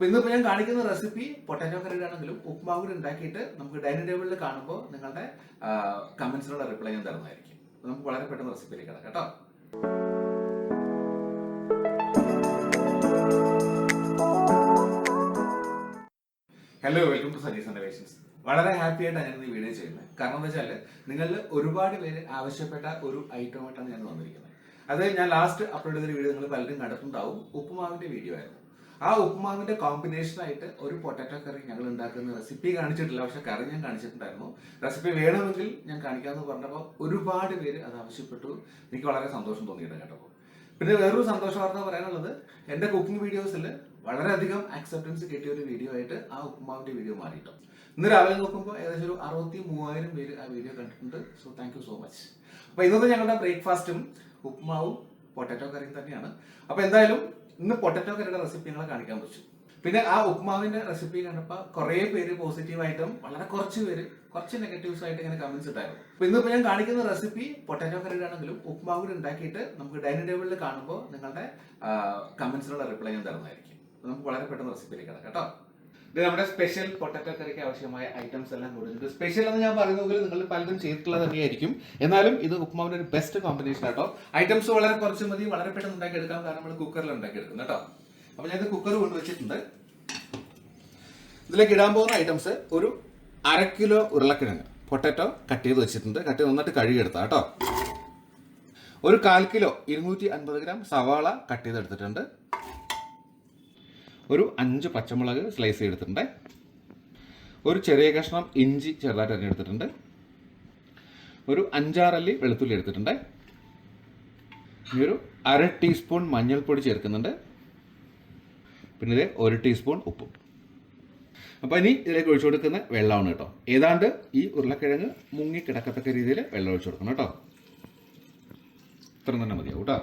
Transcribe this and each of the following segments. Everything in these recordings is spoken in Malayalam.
അപ്പൊ ഇന്നിപ്പോ ഞാൻ കാണിക്കുന്ന റെസിപ്പി പൊട്ടാറ്റോ കറി ആണെങ്കിലും ഉപ്പുമാവ് കൂടി ഉണ്ടാക്കിയിട്ട് നമുക്ക് ഡൈനിങ് ടേബിളിൽ കാണുമ്പോൾ നിങ്ങളുടെ കമന്റ്സിനുള്ള റിപ്ലൈ ഞാൻ തരുന്നതായിരിക്കും. നമുക്ക് വളരെ പെട്ടെന്ന് റെസിപ്പിയിലേക്ക് കിടക്കാം കേട്ടോ. Hello welcome to Saji's innovations വളരെ ഹാപ്പി ആയിട്ടാണ് ഞാൻ ഈ വീഡിയോ ചെയ്യുന്നത്. കാരണം എന്താ വെച്ചാൽ നിങ്ങളിൽ ഒരുപാട് പേര് ആവശ്യപ്പെട്ട ഒരു ഐറ്റമായിട്ടാണ് ഞാൻ വന്നിരിക്കുന്നത്. അത് ഞാൻ ലാസ്റ്റ് അപ്ലോഡ് ചെയ്ത വീഡിയോ നിങ്ങൾ പലരും കണ്ടിട്ടുണ്ടാവും. ഉപ്പുമാവിന്റെ വീഡിയോ ആയിരുന്നു. ആ ഉപ്പുമാവിന്റെ കോമ്പിനേഷൻ ആയിട്ട് ഒരു പൊട്ടാറ്റോ കറി ഞങ്ങൾ ഉണ്ടാക്കുന്ന റെസിപ്പി കാണിച്ചിട്ടില്ല. പക്ഷെ കറി ഞാൻ കാണിച്ചിട്ടുണ്ടായിരുന്നു. റെസിപ്പി വേണമെങ്കിൽ ഞാൻ കാണിക്കാമെന്ന് പറഞ്ഞപ്പോൾ ഒരുപാട് പേര് അത് ആവശ്യപ്പെട്ടു. എനിക്ക് വളരെ സന്തോഷം തോന്നിയിട്ട് കേട്ടപ്പോൾ പിന്നെ വേറൊരു സന്തോഷ വാർത്ത പറയാനുള്ളത് എന്റെ കുക്കിംഗ് വീഡിയോസിൽ വളരെയധികം അക്സെപ്റ്റൻസ് കിട്ടിയ ഒരു വീഡിയോ ആയിട്ട് ആ ഉപ്പുമാവിന്റെ വീഡിയോ മാറിയിട്ടു. ഇന്ന് രാവിലെ നോക്കുമ്പോൾ ഏകദേശം ഒരു അറുപത്തി മൂവായിരം പേര് ആ വീഡിയോ കണ്ടിട്ടുണ്ട്. So thank you so much അപ്പോൾ ഇന്നത്തെ ഞങ്ങളുടെ ബ്രേക്ക്ഫാസ്റ്റും ഉപ്പുമാവും പൊട്ടാറ്റോ കറിയും തന്നെയാണ്. അപ്പോൾ എന്തായാലും ഇന്ന് പൊട്ടറ്റോ കറിയുടെ റെസിപ്പി ഞങ്ങളെ കാണിക്കാൻ പറ്റും. പിന്നെ ആ ഉപ്മാവിന്റെ റെസിപ്പി കണ്ടപ്പോൾ കുറേ പേര് പോസിറ്റീവായിട്ടും വളരെ കുറച്ച് പേര് കുറച്ച് നെഗറ്റീവ്സ് ആയിട്ട് ഇങ്ങനെ കമന്റ്സ് ഇട്ടായിരുന്നു. അപ്പൊ ഇന്നിപ്പോ ഞാൻ കാണിക്കുന്ന റെസിപ്പി പൊട്ടാറ്റോ കറിയുടെ ആണെങ്കിലും ഉപ്മാവ് കൂടി ഉണ്ടാക്കിയിട്ട് നമുക്ക് ഡൈനിങ് ടേബിളിൽ കാണുമ്പോൾ നിങ്ങളുടെ കമന്റ്സിനുള്ള റിപ്ലൈ ഞാൻ തരുന്നതായിരിക്കും. നമുക്ക് വളരെ പെട്ടെന്ന് റെസിപ്പിയിലേക്ക് കിടക്കാം കേട്ടോ. ഇത് നമ്മുടെ സ്പെഷ്യൽ പൊട്ടറ്റോ കറിക്ക് ആവശ്യമായ ഐറ്റംസ് എല്ലാം കൊടുത്തിട്ടുണ്ട്. സ്പെഷ്യൽ എന്ന് ഞാൻ പറയുന്നത് നിങ്ങൾ പലതും ചെയ്തിട്ടുള്ളത് തന്നെയായിരിക്കും. എന്നാലും ഇത് ഉപ്പുമാവിന്റെ ഒരു ബെസ്റ്റ് കോമ്പിനേഷൻ കേട്ടോ ഐറ്റംസ് വളരെ കുറച്ച് മതി. വളരെ പെട്ടെന്ന് ഉണ്ടാക്കിയെടുക്കാം. കാരണം നമ്മൾ കുക്കറിൽ ഉണ്ടാക്കിയെടുക്കും കേട്ടോ. അപ്പൊ ഞാൻ ഇത് കുക്കർ കൊണ്ടുവച്ചിട്ടുണ്ട് ഇതിലേക്ക് ഇടാൻ പോകുന്ന ഐറ്റംസ് ഒരു അര കിലോ ഉരുളക്കിഴങ്ങ് പൊട്ടറ്റോ കട്ട് ചെയ്ത് വെച്ചിട്ടുണ്ട്. കട്ട് നന്നായിട്ട് കഴുകിയെടുത്താ കേട്ടോ. ഒരു കാൽ കിലോ ഇരുന്നൂറ്റി അൻപത് ഗ്രാം സവാള കട്ട് ചെയ്തെടുത്തിട്ടുണ്ട്. ഒരു അഞ്ച് പച്ചമുളക് സ്ലൈസ് ചെയ്തിട്ടുണ്ട് ഒരു ചെറിയ കഷ്ണം ഇഞ്ചി ചെറുതായിട്ട് അരിഞ്ഞെടുത്തിട്ടുണ്ട്. ഒരു അഞ്ചാറല്ലി വെളുത്തുള്ളി എടുത്തിട്ടുണ്ട്. ഇനി ഒരു അര ടീസ്പൂൺ മഞ്ഞൾപ്പൊടി ചേർക്കുന്നുണ്ട്. പിന്നെ ഇത് ഒരു ടീസ്പൂൺ ഉപ്പും. അപ്പോൾ ഇനി ഇതിലേക്ക് ഒഴിച്ചു കൊടുക്കുന്ന വെള്ളമാണ് കേട്ടോ. ഏതാണ്ട് ഈ ഉരുളക്കിഴങ്ങ് മുങ്ങി കിടക്കത്തക്ക രീതിയിൽ വെള്ളം ഒഴിച്ചു കൊടുക്കണം കേട്ടോ. ഇത്ര തന്നെ മതിയാവും കേട്ടോ.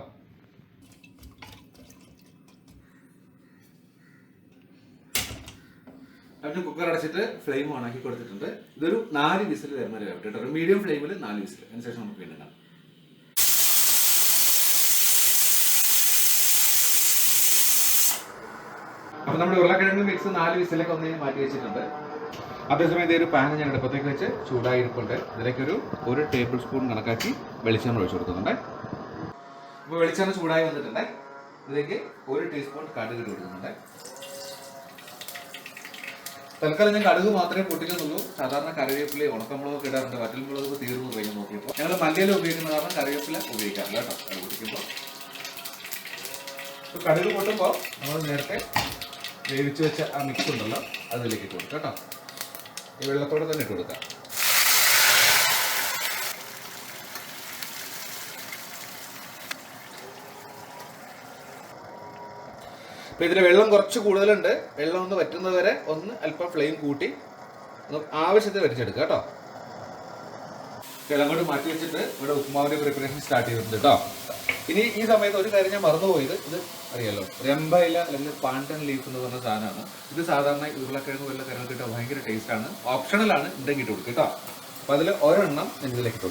അപ്പം കുക്കർ അടച്ചിട്ട് ഫ്ലെയിം ഓൺ ആക്കി കൊടുത്തിട്ടുണ്ട്. ഇതൊരു നാല് വിസിൽ വരുന്ന ഒരു കേട്ടോ മീഡിയം ഫ്ലെയിമിൽ നാല് വിസിൽ അതിനുശേഷം നമുക്ക് വീണ്ടും അപ്പൊ നമ്മുടെ ഉരുളക്കിഴങ്ങ് മിക്സ് നാല് വിസിലൊക്കെ ഒന്ന് മാറ്റി വെച്ചിട്ടുണ്ട്. അതേസമയം ഇതേ ഒരു പാൻ ഞാൻ അടുപ്പത്തേക്ക് വെച്ച് ചൂടായിരിപ്പുണ്ട് ഇതിലേക്ക് ഒരു ഒരു ടേബിൾ സ്പൂൺ കണക്കാക്കി വെളിച്ചെണ്ണ ഒഴിച്ചു കൊടുക്കുന്നുണ്ട്. അപ്പോൾ വെളിച്ചെണ്ണ ചൂടായി വന്നിട്ടുണ്ട്. ഇതിലേക്ക് ഒരു ടീസ്പൂൺ കടുക് ഇട്ട് കൊടുക്കുന്നുണ്ട്. തൽക്കാലം ഞാൻ കടുക് മാത്രമേ പൊട്ടിക്കുന്നുള്ളൂ. സാധാരണ കറിവേപ്പില ഉണക്കമുളകൊക്കെ ഇടാറുണ്ട്. വറ്റൽമുളക് തീർന്നു കഴിഞ്ഞ് നോക്കിയപ്പോൾ ഞങ്ങൾ മല്ലിയില ഉപയോഗിക്കുന്ന കാരണം കറിവേപ്പില ഉപയോഗിക്കാറില്ല കേട്ടോ. കടുക് പൊട്ടിക്കുമ്പോൾ കടുക് പൊട്ടുമ്പോൾ നമ്മൾ നേരത്തെ വേവിച്ച് വെച്ച ആ മിക്സ് ഉണ്ടല്ലോ അതിലേക്ക് ഇട്ട് കൊടുക്കാം കേട്ടോ. ഈ വെള്ളത്തോടെ തന്നെ ഇട്ട് കൊടുക്കാം. അപ്പൊ ഇതിൽ വെള്ളം കുറച്ച് കൂടുതലുണ്ട്. വെള്ളം ഒന്ന് വറ്റുന്നത് വരെ ഒന്ന് അല്പം ഫ്ലെയിം കൂട്ടി ആവശ്യത്തിന് വരച്ചെടുക്കുക കേട്ടോ. അങ്ങോട്ട് മാറ്റി വെച്ചിട്ട് ഇവിടെ ഉപ്പുമാവിന്റെ പ്രിപ്പറേഷൻ സ്റ്റാർട്ട് ചെയ്തിട്ടുണ്ട് കേട്ടോ. ഇനി ഈ സമയത്ത് ഒരു കാര്യം ഞാൻ മറന്നുപോയത്. ഇത് അറിയാലോ രമ്പയില അല്ലെങ്കിൽ പാണ്ടൻ ലീഫ് എന്ന് പറഞ്ഞ സാധനമാണ്. ഇത് സാധാരണ ഉരുളക്കിഴങ്ങ് വല്ല കറികൾക്ക് കിട്ടാൻ ഭയങ്കര ടേസ്റ്റ് ആണ്. ഓപ്ഷണൽ ആണ് ഉണ്ടെങ്കിൽ ഇട്ട് കൊടുക്കുക കേട്ടോ. അപ്പൊ അതിൽ ഒരെണ്ണം ഇതിലേക്ക് ഇട്ട്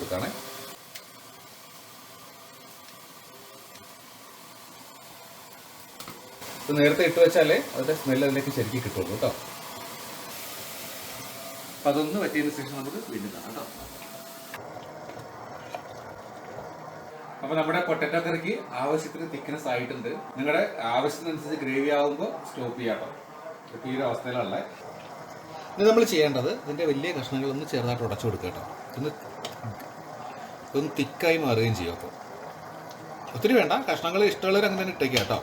ഇത് നേരത്തെ ഇട്ട് വെച്ചാലേ അതിന്റെ സ്മെല്ല് അതിലേക്ക് ശരിക്കും കിട്ടുള്ളൂ കേട്ടോ. അതൊന്ന് പറ്റിയതിന് ശേഷം നമുക്ക് വീണ്ടും കാണാം കേട്ടോ. അപ്പൊ നമ്മുടെ പൊട്ടറ്റോ കറിക്ക് ആവശ്യത്തിന് തിക്നെസ് ആയിട്ടുണ്ട് നിങ്ങളുടെ ആവശ്യത്തിനനുസരിച്ച് ഗ്രേവി ആവുമ്പോൾ സ്റ്റോപ്പ് ചെയ്യാം കേട്ടോ. ഈ ഒരു അവസ്ഥയിലുള്ള ഇത് നമ്മൾ ചെയ്യേണ്ടത് ഇതിന്റെ വലിയ കഷ്ണങ്ങളൊന്ന് ചെറുതായിട്ട് ഉടച്ചു കൊടുക്കുക കേട്ടോ. ഒന്ന് ഇതൊന്ന് തിക്കായി മാറുകയും ചെയ്യും അപ്പോൾ ഒത്തിരി വേണ്ട. കഷ്ണങ്ങൾ ഇഷ്ടമുള്ളവർ അങ്ങനെ തന്നെ ഇട്ടേക്കാം കേട്ടോ.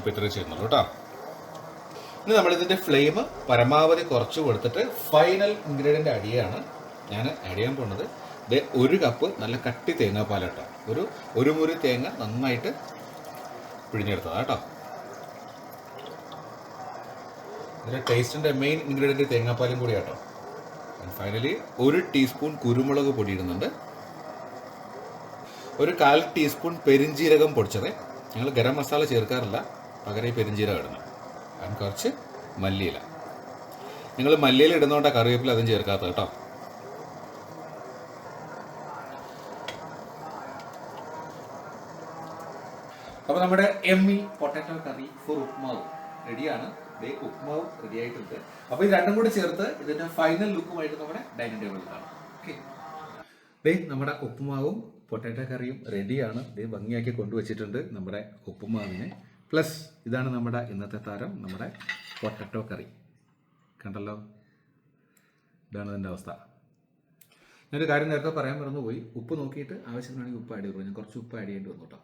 ഞാനിപ്പോൾ ഇത്രയും ചെയ്യുന്നുള്ളൂ കേട്ടോ. ഇനി നമ്മൾ ഇതിന്റെ ഫ്ലെയിം പരമാവധി കുറച്ച് കൊടുത്തിട്ട് ഫൈനൽ ഇൻഗ്രീഡിയന്റ് അടിയാണ് ഞാൻ ആഡ് ചെയ്യാൻ പോകുന്നത് ഇത് ഒരു കപ്പ് നല്ല കട്ടി തേങ്ങാപ്പാൽ കേട്ടോ ഒരു ഒരു മുറി തേങ്ങ നന്നായിട്ട് പിഴിഞ്ഞെടുത്തതാണ് കേട്ടോ. ഇതിന്റെ ടേസ്റ്റിന്റെ മെയിൻ ഇൻഗ്രീഡിയന്റ് തേങ്ങാപ്പാലും കൂടി കേട്ടോ ഫൈനലി ഒരു ടീസ്പൂൺ കുരുമുളക് പൊടി ഇടുന്നുണ്ട് ഒരു കാൽ ടീസ്പൂൺ പെരിഞ്ജീരകം പൊടിച്ചത്. ഞങ്ങൾ ഗരം മസാല ചേർക്കാറില്ല. പകരം ഈ പെരിഞ്ജീരകം ഇടണം. ആൻഡ് കുറച്ച് മല്ലിയില. നിങ്ങൾ മല്ലിയില ഇടുന്നതുകൊണ്ടാണ് കറിവേപ്പില അതും ചേർക്കാത്തത് കേട്ടോ. അപ്പോൾ നമ്മുടെ M E potato curry for ഉപ്മാവ് റെഡിയാണ്. ദേ ഉപ്മാവ് റെഡി ആയിട്ടുണ്ട്. അപ്പൊ ഇത് രണ്ടും കൂടി ചേർത്ത് ഇതിന്റെ ഫൈനൽ ലുക്കുമായിട്ട് നമ്മുടെ ഡൈനിങ് ടേബിളിൽ കാണാം. ഓക്കെ ദേ നമ്മുടെ ഉപ്പുമാവും പൊട്ടാറ്റോ കറിയും റെഡിയാണ് ദേ ഭംഗിയാക്കി കൊണ്ടുവച്ചിട്ടുണ്ട് നമ്മുടെ ഉപ്പുമാവിനെ പ്ലസ് ഇതാണ് നമ്മുടെ ഇന്നത്തെ താരം നമ്മുടെ പൊട്ടറ്റോ കറി. കണ്ടല്ലോ? ഇതാണ് ഇതിന്റെ അവസ്ഥ. ഞാനൊരു കാര്യം നേരത്തെ പറയാൻ മറന്നു പോയി ഉപ്പ് നോക്കിയിട്ട് ആവശ്യത്തിനാണെങ്കിൽ ഉപ്പ് ആഡ് ചെയ്തു? ഞാൻ കുറച്ച് ഉപ്പ് ആഡ് ചെയ്യേണ്ടി വന്നു കേട്ടോ.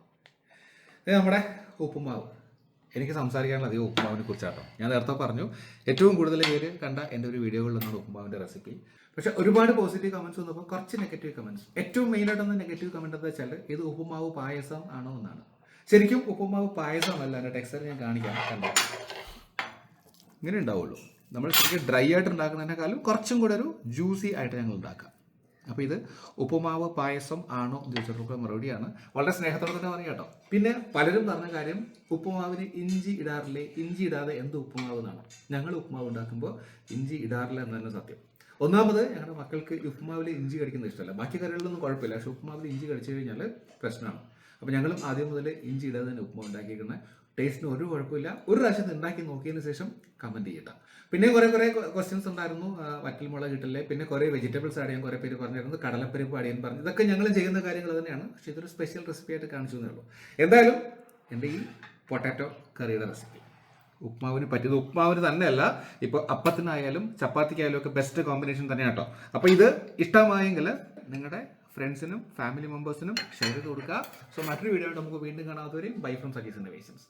ഇത് നമ്മുടെ ഉപ്പുമാവ്. എനിക്ക് സംസാരിക്കാനുള്ള അധികം ഉപ്പുമാവിനെ കുറിച്ചാട്ടോ. ഞാൻ നേരത്തെ പറഞ്ഞു ഏറ്റവും കൂടുതൽ പേര് കണ്ട എന്റെ ഒരു വീഡിയോകളിൽ നിന്നാണ് ഉപ്പുമാവിന്റെ റെസിപ്പി. പക്ഷെ ഒരുപാട് പോസിറ്റീവ് കമൻസ് വന്നപ്പോൾ കുറച്ച് നെഗറ്റീവ് കമൻസ് ഏറ്റവും മെയിനായിട്ടൊന്ന് നെഗറ്റീവ് കമന്റ് എന്താ വെച്ചാൽ ഇത് ഉപ്പുമാവ് പായസം ആണോ എന്നാണ്. ശരിക്കും ഉപ്പുമാവ് പായസമല്ല എന്റെ ടെക്സ്ചർ ഞാൻ കാണിക്കാം. കണ്ടോ? ഇങ്ങനെ ഉണ്ടാവുള്ളൂ. നമ്മൾ ശരിക്കും ഡ്രൈ ആയിട്ട് ഉണ്ടാക്കുന്നതിനേക്കാളും കുറച്ചും കൂടെ ഒരു ജ്യൂസി ആയിട്ട് ഞങ്ങൾ ഉണ്ടാക്കാം. അപ്പോൾ ഇത് ഉപ്പുമാവ് പായസം ആണോ എന്ന് ചോദിച്ചിട്ടുള്ള മറുപടിയാണ്. വളരെ സ്നേഹത്തോടെ തന്നെ പറയാം കേട്ടോ. പിന്നെ പലരും പറഞ്ഞ കാര്യം ഉപ്പുമാവിന് ഇഞ്ചി ഇടാറില്ലേ? ഇഞ്ചി ഇടാതെ എന്ത് ഉപ്പുമാവ് എന്നാണ്. ഞങ്ങൾ ഉപ്പുമാവ് ഉണ്ടാക്കുമ്പോൾ ഇഞ്ചി ഇടാറില്ല എന്ന് തന്നെ സത്യം. ഒന്നാമത് ഞങ്ങളുടെ മക്കൾക്ക് ഉപ്പുമാവിൽ ഇഞ്ചി കടിക്കുന്നത് ഇഷ്ടമല്ല. ബാക്കി കറികളിലൊന്നും കുഴപ്പമില്ല. പക്ഷെ ഉപ്പുമാവിൽ ഇഞ്ചി കടിച്ചു കഴിഞ്ഞാൽ പ്രശ്നമാണ്. അപ്പോൾ ഞങ്ങളും ആദ്യം മുതൽ ഇഞ്ചി ഇടാതെ തന്നെ ഉപ്പുമാവ് ഉണ്ടാക്കിയിരിക്കുന്നത് ടേസ്റ്റിന് ഒരു കുഴപ്പമില്ല. ഒരു പ്രാവശ്യം ഉണ്ടാക്കി നോക്കിയതിന് ശേഷം കമന്റ് ചെയ്യട്ടോ. പിന്നെ കുറേ കുറേ ക്വസ്റ്റ്യൻസ് ഉണ്ടായിരുന്നു. വറ്റൽ വറ്റൽമുളക് കിട്ടില്ലേ പിന്നെ കുറേ വെജിറ്റബിൾസ് ആഡ് ചെയ്യാൻ കുറേ പേര് പറഞ്ഞിരുന്നു. കടലപ്പരിപ്പ് ആഡ് ചെയ്യാൻ പറഞ്ഞു. ഇതൊക്കെ ഞങ്ങൾ ചെയ്യുന്ന കാര്യങ്ങൾ തന്നെയാണ്. പക്ഷേ ഇതൊരു സ്പെഷ്യൽ റെസിപ്പി ആയിട്ട് കാണിച്ചു തന്നേ ഉള്ളൂ. എന്തായാലും എന്റെ ഈ പൊട്ടാറ്റോ കറിയുടെ റെസിപ്പി ഉപ്മാവിന് പറ്റിയത് ഉപ്മാവിന് തന്നെയല്ല. ഇപ്പോൾ അപ്പത്തിനായാലും ചപ്പാത്തിക്കായാലും ഒക്കെ ബെസ്റ്റ് കോമ്പിനേഷൻ തന്നെയാണ് കേട്ടോ അപ്പോൾ ഇത് ഇഷ്ടമായെങ്കിൽ നിങ്ങളുടെ ഫ്രണ്ട്സിനും ഫാമിലി മെമ്പേഴ്സിനും ഷെയർ ചെയ്ത് കൊടുക്കുക സോ മറ്റൊരു വീഡിയോ നമുക്ക് വീണ്ടും കാണാത്തവരെയും ബൈ ഫ്രം സജീസ് ഇന്നോവേഷൻസ്